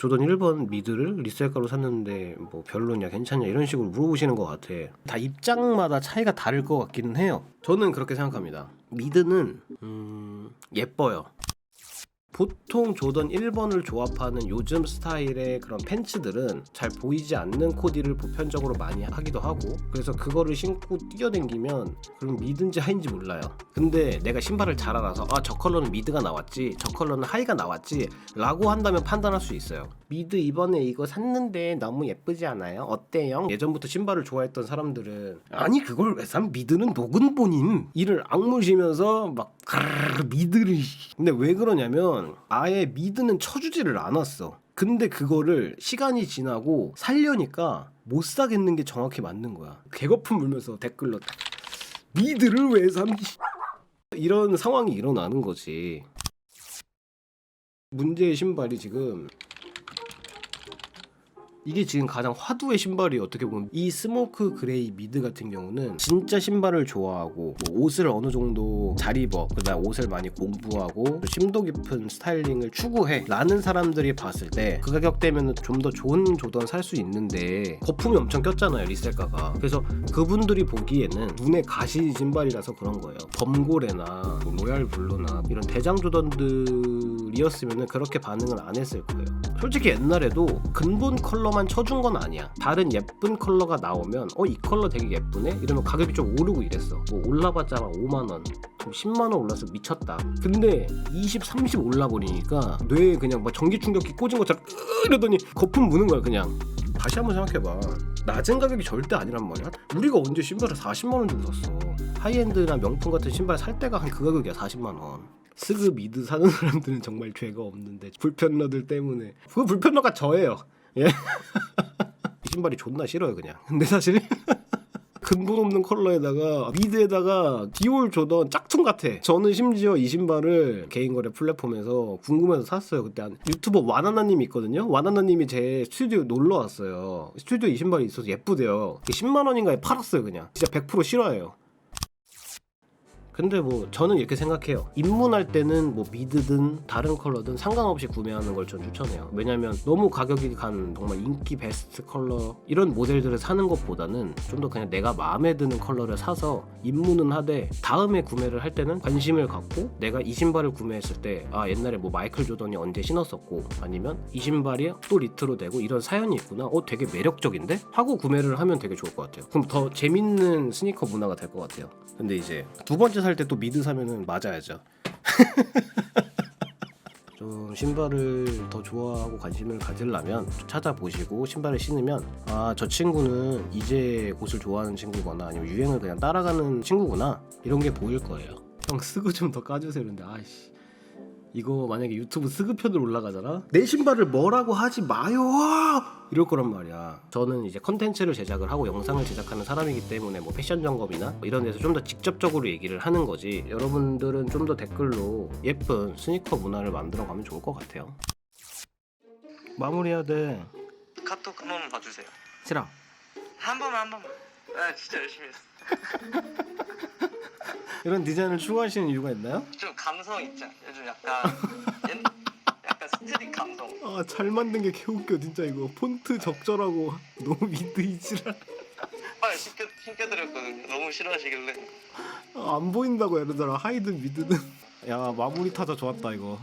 조던 1번 미드를 리셀가로 샀는데 뭐 별로냐 괜찮냐 이런 식으로 물어보시는 것 같아. 다 입장마다 차이가 다를 것 같기는 해요. 저는 그렇게 생각합니다. 미드는 음, 예뻐요. 보통 조던 1번을 조합하는 요즘 스타일의 그런 팬츠들은 잘 보이지 않는 코디를 보편적으로 많이 하기도 하고 그래서 그거를 신고 뛰어댕기면 그럼 미든지 하인지 몰라요 근데 내가 신발을 잘 알아서 아 저 컬러는 미드가 나왔지 저 컬러는 하이가 나왔지 라고 한다면 판단할 수 있어요 미드 이번에 이거 샀는데 너무 예쁘지 않아요? 어때요? 예전부터 신발을 좋아했던 사람들은 아니 그걸 왜 산? 미드는 녹은 본인 이를 악물시면서 막 미드를 근데 왜 그러냐면 아예 미드는 쳐주지를 않았어. 근데 그거를 시간이 지나고 살려니까 못 사겠는 게 정확히 맞는 거야. 개거품 물면서 댓글로 미드를 왜 삼? 이런 상황이 일어나는 거지. 문제의 신발이 지금 이게 지금 가장 화두의 신발이 어떻게 보면 이 스모크 그레이 미드 같은 경우는 진짜 신발을 좋아하고 뭐 옷을 어느 정도 잘 입어 그다음 옷을 많이 공부하고 심도 깊은 스타일링을 추구해 라는 사람들이 봤을 때 그 가격대면 좀 더 좋은 조던 살 수 있는데 거품이 엄청 꼈잖아요 리셀가가. 그래서 그분들이 보기에는 눈에 가시 신발이라서 그런 거예요. 범고래나 뭐 로얄 블루나 이런 대장 조던들이었으면 그렇게 반응을 안 했을 거예요. 솔직히 옛날에도 근본 컬러 만 쳐준 건 아니야. 다른 예쁜 컬러가 나오면 어 이 컬러 되게 예쁘네 이러면 가격이 좀 오르고 이랬어. 뭐 올라봤자 5만 원, 10만 원 올라서 미쳤다. 근데 20, 30 올라버리니까 뇌에 그냥 막 전기 충격기 꽂은 것처럼 으 이러더니 거품 무는 거야 그냥. 다시 한번 생각해봐. 낮은 가격이 절대 아니란 말이야. 우리가 언제 신발을 40만 원 주고 샀어. 하이엔드나 명품 같은 신발 살 때가 한 그 가격이야 40만 원. 스그 미드 사는 사람들은 정말 죄가 없는데 불편러들 때문에 그 불편러가 저예요. 예. 이 신발이 존나 싫어요 그냥. 근데 사실 근본 없는 컬러에다가 미드에다가 디올 조던 짝퉁 같아. 저는 심지어 이 신발을 개인 거래 플랫폼에서 궁금해서 샀어요. 그때 한 유튜버 와나나님 있거든요. 와나나님이 제 스튜디오 놀러 왔어요. 스튜디오 이 신발이 있어서 예쁘대요. 10만 원인가에 팔았어요 그냥. 진짜 100% 싫어해요. 근데 뭐 저는 이렇게 생각해요. 입문할 때는 뭐 미드든 다른 컬러든 상관없이 구매하는 걸 전 추천해요. 왜냐면 너무 가격이 간 정말 인기 베스트 컬러 이런 모델들을 사는 것보다는 좀 더 그냥 내가 마음에 드는 컬러를 사서 입문은 하되 다음에 구매를 할 때는 관심을 갖고 내가 이 신발을 구매했을 때 아 옛날에 뭐 마이클 조던이 언제 신었었고 아니면 이 신발이 또 리트로 되고 이런 사연이 있구나. 어 되게 매력적인데 하고 구매를 하면 되게 좋을 것 같아요. 그럼 더 재밌는 스니커 문화가 될 것 같아요. 근데 이제 두 번째 살때 또 미드 사면은 맞아야죠. 좀 신발을 더 좋아하고 관심을 가지려면 좀 찾아보시고 신발을 신으면 아 저 친구는 이제 옷을 좋아하는 친구거나 아니면 유행을 그냥 따라가는 친구구나 이런 게 보일 거예요. 형 스그 좀더 까주세요. 근데 아이씨 이거 만약에 유튜브 스그편으로 올라가잖아? 내 신발을 뭐라고 하지 마요! 이럴 거란 말이야. 저는 이제 컨텐츠를 제작을 하고 영상을 제작하는 사람이기 때문에 뭐 패션 점검이나 뭐 이런 데서 좀 더 직접적으로 얘기를 하는 거지. 여러분들은 좀 더 댓글로 예쁜 스니커 문화를 만들어 가면 좋을 것 같아요. 마무리해야 돼. 카톡 한 번만 봐주세요. 싫어. 한 번만 한 번만. 아 진짜 열심히 했어. 이런 디자인을 추구하시는 이유가 있나요? 좀 감성 있죠. 요즘 약간 옛, 약간 스트릿 감성. 아, 잘 만든 게 개웃겨, 진짜 이거. 폰트 적절하고 너무 미드 이지라. 빨리 신겨 신겨드렸거든요. 너무 싫어하시길래. 아, 안 보인다고 이러더라. 하이든 미드든. 야, 마무리 타자 좋았다, 이거.